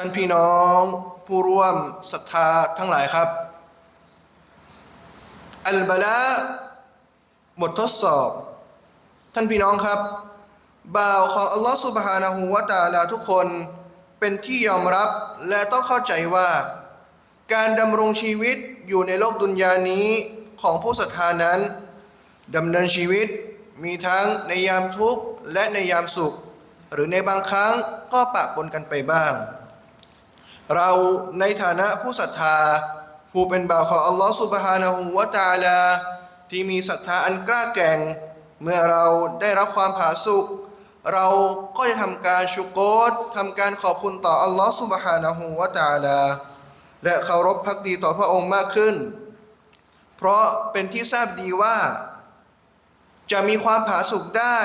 ท่านพี่น้องผู้ร่วมศรัทธาทั้งหลายครับ อัลบาละบททดสอบ ท่านพี่น้องครับ บ่าวของอัลลอฮฺสุบฮานะฮูวะตาลาทุกคนเป็นที่ยอมรับและต้องเข้าใจว่า การดำรงชีวิตอยู่ในโลกดุนยานี้ของผู้ศรัทธานั้นดำเนินชีวิตมีทั้งในยามทุกข์และในยามสุข หรือในบางครั้งก็ปะปนกันไปบ้าง เราในฐานะผู้ศรัทธา ผู้เป็นบ่าวของอัลลอฮฺสุบฮานะฮูวะตาลา ที่มีศรัทธาอันกล้าแกร่ง เมื่อเราได้รับความผาสุกเราก็จะทำการชุกโกตทำการขอบคุณต่ออัลลอฮฺสุบฮานะฮูวะตาลา และเคารพพักดีต่อพระองค์มากขึ้น เพราะเป็นที่ทราบดีว่า จะมีความผาสุกได้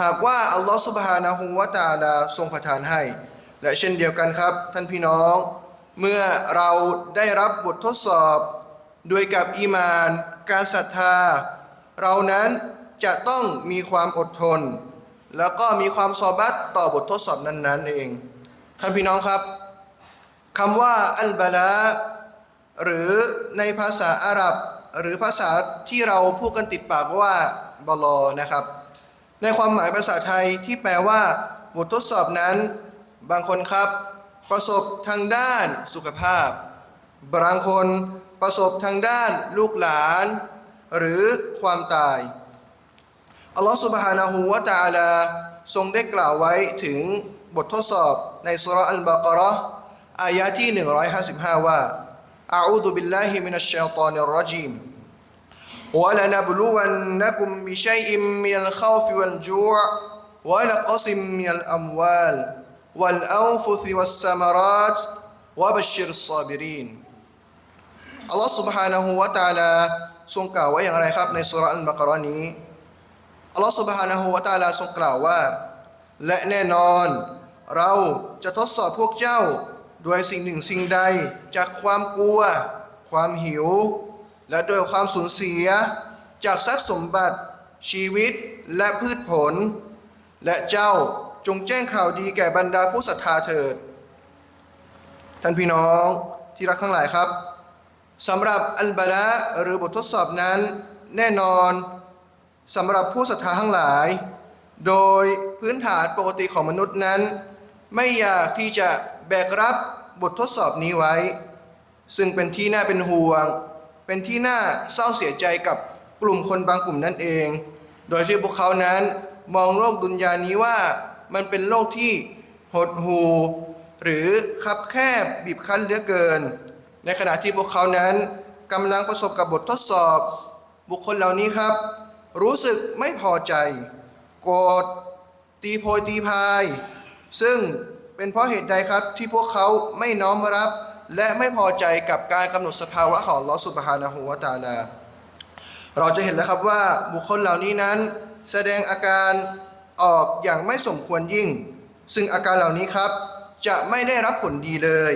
หากว่าอัลลอฮฺสุบฮานะฮูวะตาลาทรงประทานให้ และเช่นเดียวกันครับ ท่านพี่น้อง เมื่อเราได้รับบททดสอบด้วยกับอีมาน การศรัทธา เรานั้นจะต้องมีความอดทน แล้วก็มีความซอบัตต่อบททดสอบนั้นๆเอง ท่านพี่น้องครับคำว่าอัลบาละหรือในภาษาอาหรับ หรือภาษาที่เราพูดกันติดปากว่าบลอนะครับ ในความหมายภาษาไทยที่แปลว่า บททดสอบนั้น บางคนครับ ประสบทางด้านสุขภาพ บางคนประสบทางด้านลูกหลาน หรือความตาย อัลลอฮฺสุบฮานาหูวะตะอาลาทรงได้กล่าวไว้ถึงบททดสอบในสุราะห์อัลบากะเราะห์อายะที่ 155 ว่าอาอูดุบิลลาฮิมินัชชัยฏอนิรรจีม ولنبلونكم بشيء من الخوف والجوع ونقص من الأموال والأنفس والثمرات وبشر الصابرين อัลลอฮฺ سبحانه และ تعالى ทรงกล่าวไว้อย่างไรครับในสุราะห์อัลบากะเราะห์นี้ อัลลอฮฺ سبحانه และ تعالى ทรงกล่าวว่า และแน่นอนเราจะทดสอบพวกเจ้าด้วยสิ่งหนึ่งสิ่งใด จากความกลัว ความหิว และด้วยความสูญเสีย จากทรัพย์สมบัติ ชีวิตและพืชผล และเจ้า จงแจ้งข่าวดีแก่บรรดาผู้ศรัทธาเถิด ท่านพี่น้องที่รักทั้งหลายครับสำหรับอัลบาละหรือบททดสอบนั้นแน่นอนสำหรับผู้ศรัทธาทั้งหลาย โดยพื้นฐานปกติของมนุษย์นั้น ไม่อยากที่จะแบกรับบททดสอบนี้ไว้ ซึ่งเป็นที่น่าเป็นห่วง เป็นที่น่าเศร้าเสียใจกับกลุ่มคนบางกลุ่มนั่นเอง โดยที่พวกเขานั้นมองโลกดุนยานี้ว่า มันเป็นโลกที่หดหูหรือคับแคบบีบคั้นเหลือเกิน ในขณะที่พวกเขานั้นกำลังประสบกับบททดสอบ บุคคลเหล่านี้ครับ รู้สึกไม่พอใจโกรธตีโพยตีพาย ซึ่งเป็นเพราะเหตุใดครับที่พวกเขาไม่น้อมรับ และไม่พอใจกับการกำหนดสภาวะของลอสุบฮานะฮูวตาลาเราจะเห็นแล้วครับว่าบุคคลเหล่านี้นั้น แสดงอาการ ออกอย่างไม่สมควรยิ่ง ซึ่งอาการเหล่านี้ครับ จะไม่ได้รับผลดีเลย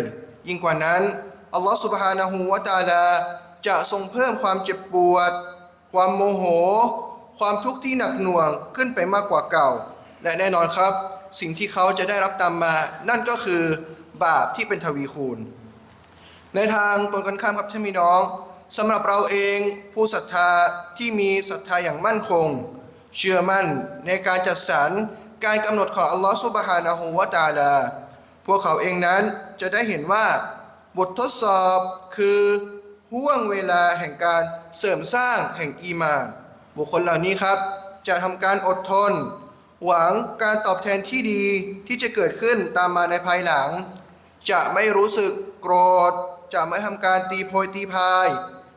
ยิ่งกว่านั้นอัลลอฮฺสุบฮานะฮูวะตาลาจะทรงเพิ่มความเจ็บปวด ความโมโห ความทุกข์ที่หนักหน่วงขึ้นไปมากกว่าเก่า และแน่นอนครับ สิ่งที่เขาจะได้รับตามมา นั่นก็คือบาปที่เป็นทวีคูณ ในทางตรงกันข้ามครับท่านพี่น้องสำหรับเราเองผู้ศรัทธาที่มีศรัทธาอย่างมั่นคง เชื่อมั่นในการจัดสรรการกำหนดของอัลลอฮฺสุบฮานะฮูวะตาลา พวกเขาเองนั้นจะได้เห็นว่า บททดสอบคือห่วงเวลาแห่งการเสริมสร้างแห่งอีมาน บุคคลเหล่านี้ครับ จะทำการอดทน หวังการตอบแทนที่ดีที่จะเกิดขึ้นตามมาในภายหลัง จะไม่รู้สึกโกรธ จะไม่ทำการตีโพยตีพาย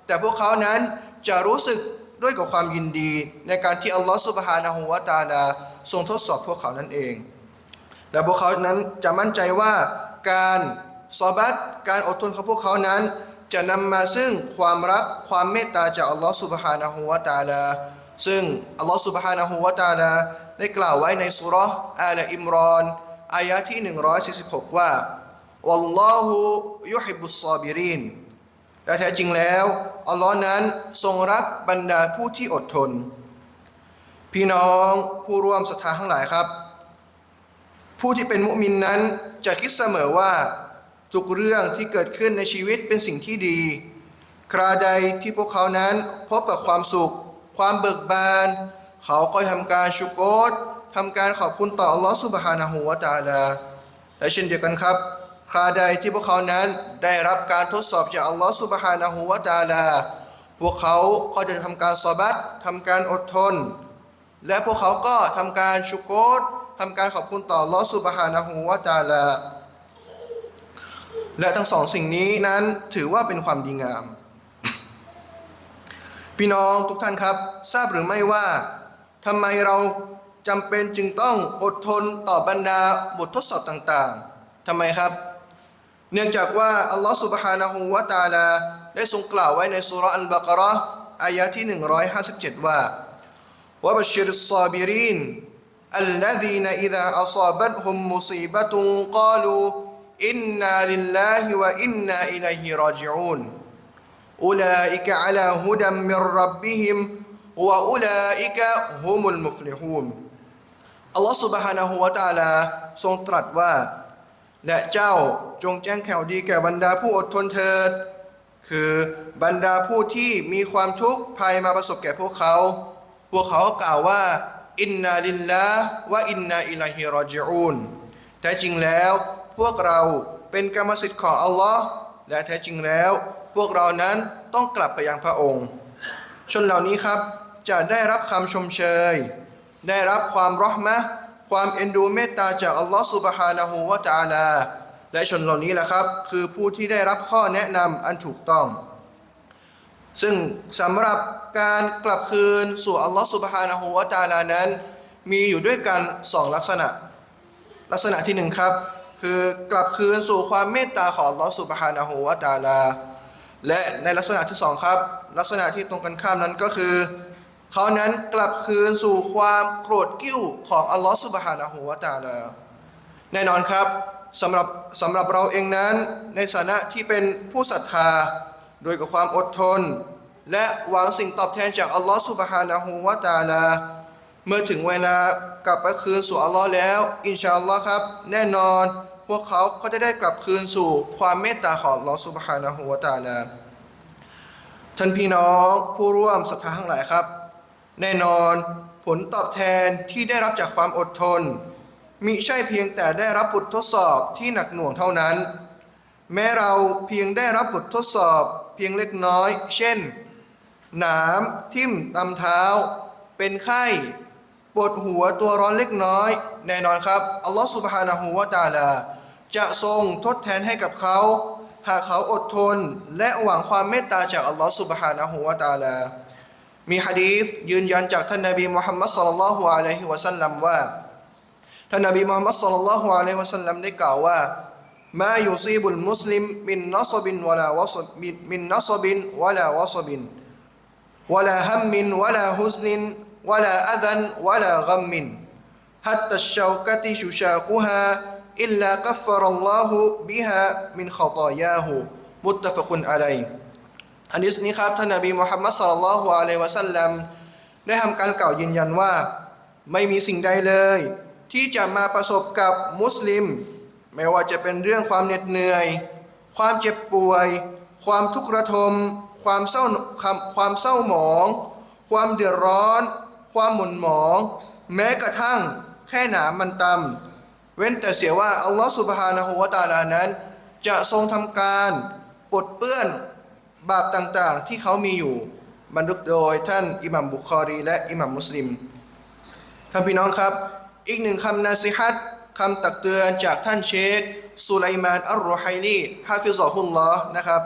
แต่พวกเขานั้นจะรู้สึก ด้วยกับความยินดีในการที่อัลลอฮฺสุบฮานะฮูวะตาลาทรงทดสอบพวกเขานั่นเอง และพวกเขานั้นจะมั่นใจว่าการซอบัตการอดทนของพวกเขานั้น จะนำมาซึ่งความรักความเมตตาจากอัลลอฮฺสุบฮานะฮูวะตาลาซึ่งอัลลอฮฺสุบฮานะฮูวะตาลาได้กล่าวไว้ในสุราอาลอิมรอนอายะที่ 146 ว่าวัลล และแท้จริงแล้ว อัลลอฮ์นั้นทรงรักบรรดาผู้ที่อดทน พี่น้องผู้ร่วมศรัทธาทั้งหลายครับ ผู้ที่เป็นมุมินนั้นจะคิดเสมอว่าทุกเรื่องที่เกิดขึ้นในชีวิตเป็นสิ่งที่ดี คราใดที่พวกเขานั้นพบกับความสุข ความเบิกบาน เขาก็ทำการชุกโกรทำการขอบคุณต่ออัลลอฮฺสุบฮานะฮูวะตาลาและเช่นเดียวกันครับ คาใดที่พวกเขานั้นได้รับการทดสอบจากอัลลอฮฺสุบฮานะฮูวะตาลา พวกเขาก็จะทำการสอบัตทำการอดทน และพวกเขาก็ทำการชุกโกรทำการขอบคุณต่ออัลลอฮฺสุบฮานะฮูวะตาลา และทั้งสองสิ่งนี้นั้นถือว่าเป็นความดีงาม พี่น้องทุกท่านครับ ทราบหรือไม่ว่าทำไมเราจำเป็นจึงต้องอดทนต่อบรรดาบททดสอบต่างๆทำไมครับ เนื่องจากว่าอัลลอฮฺสุบฮานะฮูวะตะอาลาได้ทรงกล่าวไว้ในสุราะห์อัลบากะเราะห์อายะที่ 157 ว่า وبشر الصابرين الذين إذا أصابتهم مصيبة قالوا إنا لله وإنا إليه راجعون أولئك على هدى من ربهم وأولئك هم المفلحون อัลลอฮฺ سبحانه และ تعالى ทรงตรัสว่า และเจ้าจงแจ้งข่าวดีแก่บรรดาผู้อดทนเถิด คือบรรดาผู้ที่มีความทุกข์ภัยมาประสบแก่พวกเขา พวกเขากล่าวว่าอินนาลิลลาห์วะอินนาอิลัยฮิรอจิอูนแท้จริงแล้ว พวกเราเป็นกรรมสิทธิ์ของอัลลอฮ์และแท้จริงแล้ว พวกเรานั้นต้องกลับไปยังพระองค์ ชนเหล่านี้ครับจะได้รับคำชมเชย ได้รับความรอห์มะ ความเอ็นดูเมตตาจากอัลลอฮฺสุบฮานะฮูวะตาลา และชนเหล่านี้แหละครับ คือผู้ที่ได้รับข้อแนะนำอันถูกต้อง ซึ่งสำหรับการกลับคืนสู่อัลลอฮฺสุบฮานะฮูวะตาลานั้น มีอยู่ด้วยกันสองลักษณะ ลักษณะที่หนึ่งครับ คือกลับคืนสู่ความเมตตาของอัลลอฮฺสุบฮานะฮูวะตาลาและในลักษณะที่สองครับ ลักษณะที่ตรงกันข้ามนั้นก็คือ เขานั้นกลับคืนสู่ความโกรธกิ้วของอัลลอฮฺสุบฮานะฮูวะตาลาแน่นอนครับสำหรับสำหรับเราเองนั้นในฐานะที่เป็นผู้ศรัทธาโดยกับความอดทน และหวังสิ่งตอบแทนจากอัลลอฮฺสุบฮานะฮูวะตาลาเมื่อถึงเวลากลับไปคืนสู่อัลลอฮ์แล้ว อินชาอัลลอฮ์ครับ แน่นอนพวกเขาก็จะได้กลับคืนสู่ความเมตตาของอัลลอฮฺสุบฮานะฮูวะตาลาท่านพี่น้องผู้ร่วมศรัทธาทั้งหลายครับ แน่นอนผลตอบแทนที่ได้รับจากความอดทน มิใช่เพียงแต่ได้รับบททดสอบที่หนักหน่วงเท่านั้น แม้เราเพียงได้รับบททดสอบเพียงเล็กน้อย เช่น หนามทิ่มตำเท้า เป็นไข้ปวดหัวตัวร้อนเล็กน้อย แน่นอนครับ อัลลอฮฺสุบฮานะฮูวะตาลา จะทรงทดแทนให้กับเขา หากเขาอดทน และหวังความเมตตาจากอัลลอฮฺสุบฮานะฮูวะตาลา มีฮะดีษยืนยันจากท่านนบีมุฮัมมัดสัลลัลลอฮุอะลัยฮิวะสัลลัมว่า ท่านนบีมุฮัมมัดสัลลัลลอฮุอะลัยฮิวะสัลลัมได้กล่าวว่ามายุซีบุลมุสลิมมินนัสบินวะลาวะซบินมินนัสบินวะลาวะซบินวะลาฮัมมินวะลาฮุซนินวะลาอะซันวะลากัมมิน حتى الشوكة ششاقها إلا كفر الله بها من خطاياه متفق عليه อันนี้นี้ครับท่านนบีมุฮัมมัดสัลลัลลอฮุอะลัยวะสัลลัมได้ทำการกล่าวยืนยันว่า ไม่มีสิ่งใดเลย ที่จะมาประสบกับมุสลิม ไม่ว่าจะเป็นเรื่องความเหน็ดเหนื่อย ความเจ็บป่วย ความทุกข์ระทม ความเศร้าความความเศร้าหมอง ความเดือดร้อน ความหม่นหมอง แม้กระทั่งแค่หนามมันตำเว้นแต่เสียว่าอัลลอฮฺสุบฮานะฮูวะตาลานั้น จะทรงทำการปลดเปื้อน บาปต่างๆที่เขามีอยู่บรรทุกโดยท่านอิหมัมบุคอรีและอิหมัมมุสลิมท่านพี่น้องครับ อีกหนึ่งคำนาซิฮัตคำตักเตือนจากท่านเชคสุไลมานอัลรุไฮลีฮาฟิซอฮุลลอนะครับ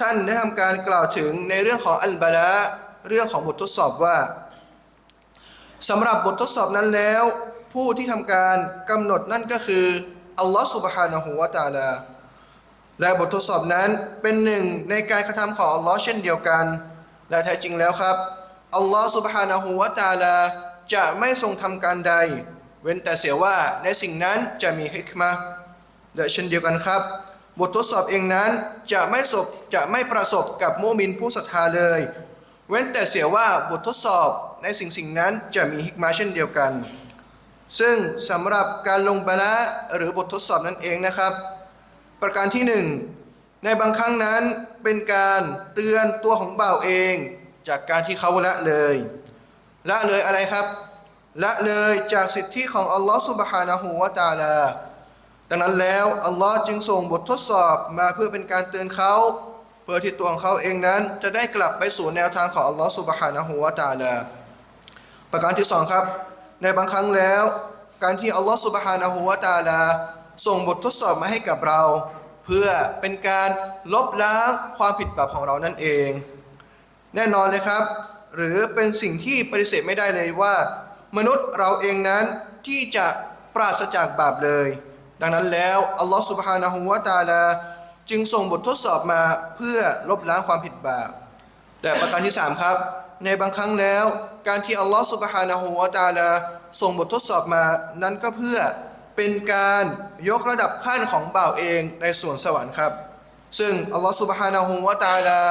ท่านได้ทำการกล่าวถึงในเรื่องของอัลบาละเรื่องของบททดสอบว่าสำหรับบททดสอบนั้นแล้ว ผู้ที่ทำการกำหนดนั่นก็คืออัลลอฮ์สุบฮานะฮูวะตาลา และบททดสอบนั้นเป็นหนึ่งในการกระทำของอัลลอฮ์เช่นเดียวกัน และแท้จริงแล้วครับอัลลอฮ์สุบฮานะฮูวะตาลาจะไม่ทรงทำการใด เว้นแต่เสียว่าในสิ่งนั้นจะมีฮิกมะห์และเช่นเดียวกันครับ บททดสอบเองนั้นจะไม่สบจะไม่ประสบกับมุมินผู้ศรัทธาเลย เว้นแต่เสียว่าบททดสอบในสิ่งสิ่งนั้นจะมีฮิกมาเช่นเดียวกัน ซึ่งสำหรับการลงบาละหรือบททดสอบนั่นเองนะครับ ประการที่หนึ่งในบางครั้งนั้นเป็นการเตือนตัวของบ่าวเอง จากการที่เขาละเลย ละเลยอะไรครับ ละเลยจากสิทธิของอัลลอฮฺสุบฮานะฮูวะตาลาดังนั้นแล้วอัลลอฮ์จึงส่งบททดสอบมาเพื่อเป็นการเตือนเขาเพื่อที่ตัวของเขาเองนั้นจะได้กลับไปสู่แนวทางของอัลลอฮ์สุบฮานะฮูวะตาลาประการที่สองครับ ในบางครั้งแล้ว การที่อัลลอฮ์สุบฮานะฮูวะตาลา ส่งบททดสอบมาให้กับเรา เพื่อเป็นการลบล้างความผิดบาปของเรานั่นเอง แน่นอนเลยครับ หรือเป็นสิ่งที่ปฏิเสธไม่ได้เลยว่า มนุษย์เราเองนั้นที่จะปราศจากบาปเลย ดังนั้นแล้วอัลลอฮฺสุบฮานะฮูวะตาลาจึงส่งบททดสอบมาเพื่อลบล้างความผิดบาปและประการที่ 3 ครับ ในบางครั้งแล้ว การที่อัลลอฮฺสุบฮานะฮูวะตาลาส่งบททดสอบมานั้นก็เพื่อ เป็นการยกระดับขั้นของบ่าวเองในส่วนสวรรค์ครับ ซึ่งอัลลอฮฺสุบฮานะฮูวะตาลา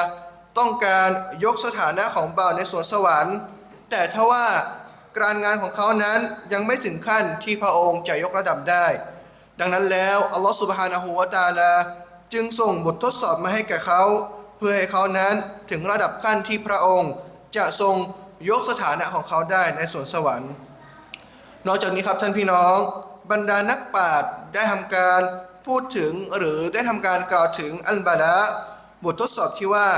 ต้องการยกสถานะของบ่าวในส่วนสวรรค์ แต่ถ้าว่าการงานของเขานั้นยังไม่ถึงขั้นที่พระองค์จะยกระดับได้ ดังนั้นแล้วอัลลอฮฺสุบฮานะฮูวะตาลาจึงส่งบททดสอบมาให้แก่เขา เพื่อให้เขานั้นถึงระดับขั้นที่พระองค์จะทรงยกสถานะของเขาได้ในสวนสวรรค์ นอกจากนี้ครับท่านพี่น้อง บรรดานักปราชญ์ได้ทำการพูดถึงหรือได้ทำการกล่าวถึงอัลบาละบททดสอบที่ว่า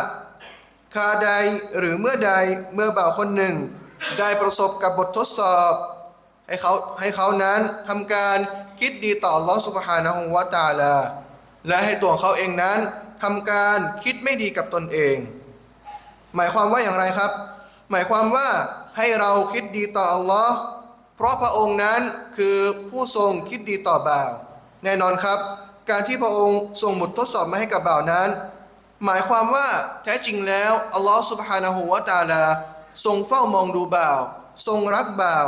คาใดหรือเมื่อใดเมื่อบ่าวคนหนึ่ง ได้ประสบกับบททดสอบ ให้เขาให้เขานั้นทำการคิดดีต่ออัลลอฮฺสุบฮานะฮูวะตาลา และให้ตัวเขาเองนั้นทำการคิดไม่ดีกับตนเอง หมายความว่าอย่างไรครับ หมายความว่าให้เราคิดดีต่ออัลลอฮ์ เพราะพระองค์นั้นคือผู้ทรงคิดดีต่อบ่าว แน่นอนครับ การที่พระองค์ส่งบททดสอบมาให้กับบ่าวนั้น หมายความว่าแท้จริงแล้วอัลลอฮ์สุบฮานะฮูวะตาลาทรงเฝ้ามองดูบ่าว ทรงรักบ่าว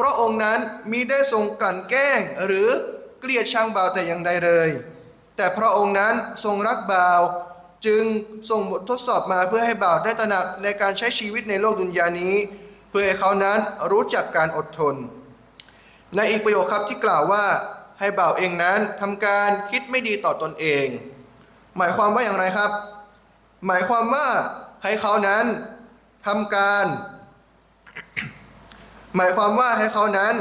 พระองค์นั้นมิได้ทรงกลั่นแกล้งหรือเกลียดชังบ่าวแต่อย่างใดเลย แต่พระองค์นั้นทรงรักบ่าว จึงส่งบททดสอบมาเพื่อให้บ่าวได้ตระหนักในการใช้ชีวิตในโลกดุนยานี้ พื่อให้เขานั้นรู้จักการอดทน ในอีกประโยคครับที่กล่าวว่าให้บ่าวเองนั้นทำการคิดไม่ดีต่อตนเอง หมายความว่าอย่างไรครับ หมายความว่าให้เขานั้นทำการ หมายความว่าให้เขานั้น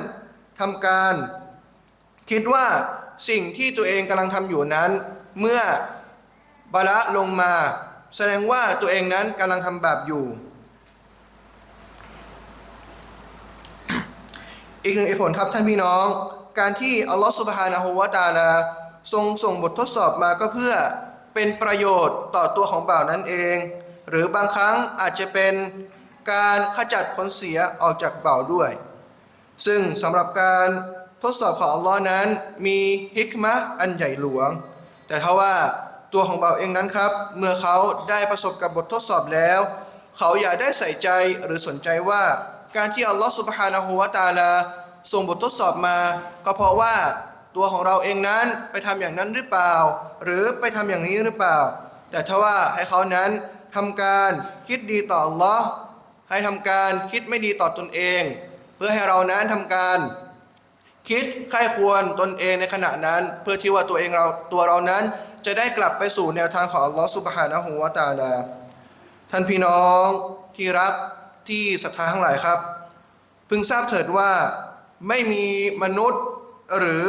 ทำการ คิดว่าสิ่งที่ตัวเองกำลังทำอยู่นั้น เมื่อบาละลงมา แสดงว่าตัวเองนั้นกำลังทำบาปอยู่ อีกหนึ่งเหตุผลครับท่านพี่น้อง การที่อัลลอฮฺสุบฮานะฮูวะตาลาทรงส่งบททดสอบมาก็เพื่อเป็นประโยชน์ต่อตัวของบ่าวนั้นเอง หรือบางครั้งอาจจะเป็นการขจัดผลเสียออกจากบ่าวด้วย ซึ่งสำหรับการทดสอบของอัลลอฮ์นั้นมีฮิกมะอันใหญ่หลวง แต่ถ้าว่าตัวของบ่าวเองนั้นครับ เมื่อเขาได้ประสบกับบททดสอบแล้ว เขาอย่าได้ใส่ใจหรือสนใจว่า การที่อัลลอฮ์สุบฮานะฮูวะตาลาส่งบททดสอบมา ก็เพราะว่าตัวของเราเองนั้นไปทำอย่างนั้นหรือเปล่า หรือไปทำอย่างนี้หรือเปล่า แต่ถ้าว่าให้เขานั้นทำการคิดดีต่ออัลลอฮ์ให้ทำการคิดไม่ดีต่อตนเอง เพื่อให้เรานั้นทำการคิดใคร่ควรตนเองในขณะนั้น เพื่อที่ว่าตัวเองเราตัวเรานั้นจะได้กลับไปสู่แนวทางของอัลลอฮฺสุบฮานะฮูวะตาลาท่านพี่น้องที่รัก ที่ศรัทธาทั้งหลายครับ พึงทราบเถิดว่าไม่มีมนุษย์หรือ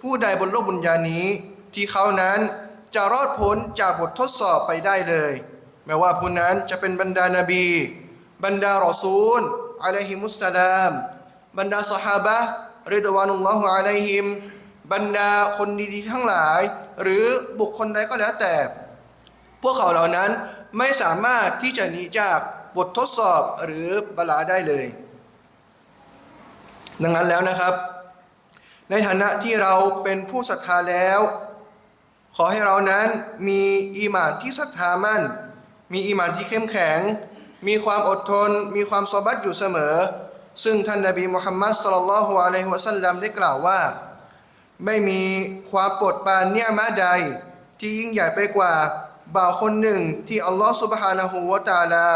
ผู้ใดบนโลกบุญญานี้ ที่เขานั้นจะรอดพ้นจากบททดสอบไปได้เลย แม้ว่าผู้นั้นจะเป็นบรรดานาบี บรรดารอซูลอะลัยฮิมุสสลาม บรรดาสหาบะริดวานุลลอฮุอะลัยฮิมบรรดาคนดีๆทั้งหลาย หรือบุคคลใดก็แล้วแต่ พวกเขาเหล่านั้นไม่สามารถที่จะหนีจาก บททดสอบหรือบลาได้เลย ดังนั้นแล้วนะครับ ในฐานะที่เราเป็นผู้ศรัทธาแล้ว ขอให้เรานั้นมีอีมานที่ศรัทธามั่น มีอีมานที่เข้มแข็ง มีความอดทน มีความซอบัตอยู่เสมอ ซึ่งท่านนบีมุฮัมมัดสลลัลลอฮุอะลัยฮิวะสัลลัมได้กล่าวว่า ไม่มีความโปรดปรานเนี่ยมะใด ที่ยิ่งใหญ่ไปกว่าบ่าวคนหนึ่งที่อัลลอฮฺสุบฮานะฮูวะตาลา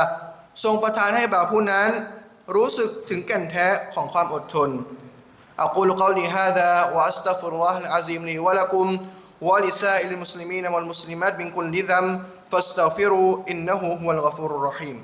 ทรงประทานให้บ่าวผู้นั้น รู้สึกถึงแก่นแท้ของความอดทน أقول قولي هذا وأستغفر الله العظيم لي ولكم ولسائر المسلمين والمسلمات من كل ذنب فاستغفروا إنه هو الغفور الرحيم